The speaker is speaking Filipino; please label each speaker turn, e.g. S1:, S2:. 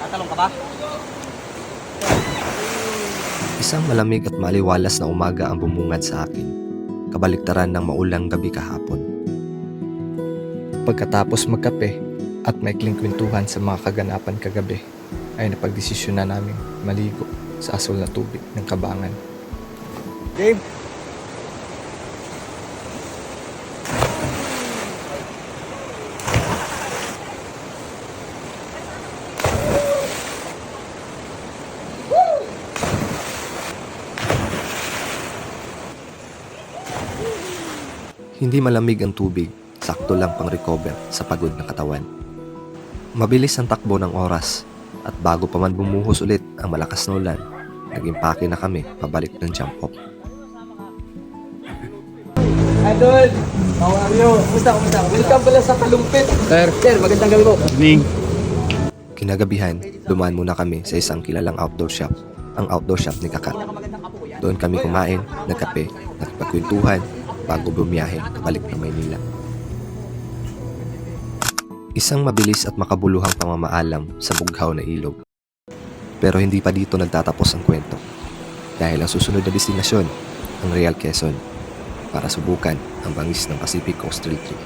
S1: Tatalong ka ba?
S2: Isang malamig at maliwalas na umaga ang bumungad sa akin, kabaliktaran ng maulang gabi kahapon.
S3: Pagkatapos magkape at maikling kwentuhan sa mga kaganapan kagabi, ay napagdesisyon na namin maligo sa asul na tubig ng kabangan.
S1: Game.
S2: Hindi malamig ang tubig, sakto lang pang recover sa pagod na katawan. Mabilis ang takbo ng oras at bago pa man bumuhos ulit ang malakas na ulan, naging pake na kami pabalik ng jump off.
S1: Idol! How are you? Kumusta, kumusta? Welcome pala sa Kalumpit.
S3: Sir,
S1: Sir, magandang gabi po.
S2: Kinagabihan, dumaan muna kami sa isang kilalang outdoor shop, ang outdoor shop ni Kakat. Doon kami kumain, nagkape, nagpagkwentuhan, bago bumiyahe kabalik ng Maynila. Isang mabilis at makabuluhang pamamaalam sa bughaw na ilog. Pero hindi pa dito nagtatapos ang kwento. Dahil ang susunod na destinasyon, ang Real Quezon, para subukan ang bangis ng Pacific Coast Trail Trip.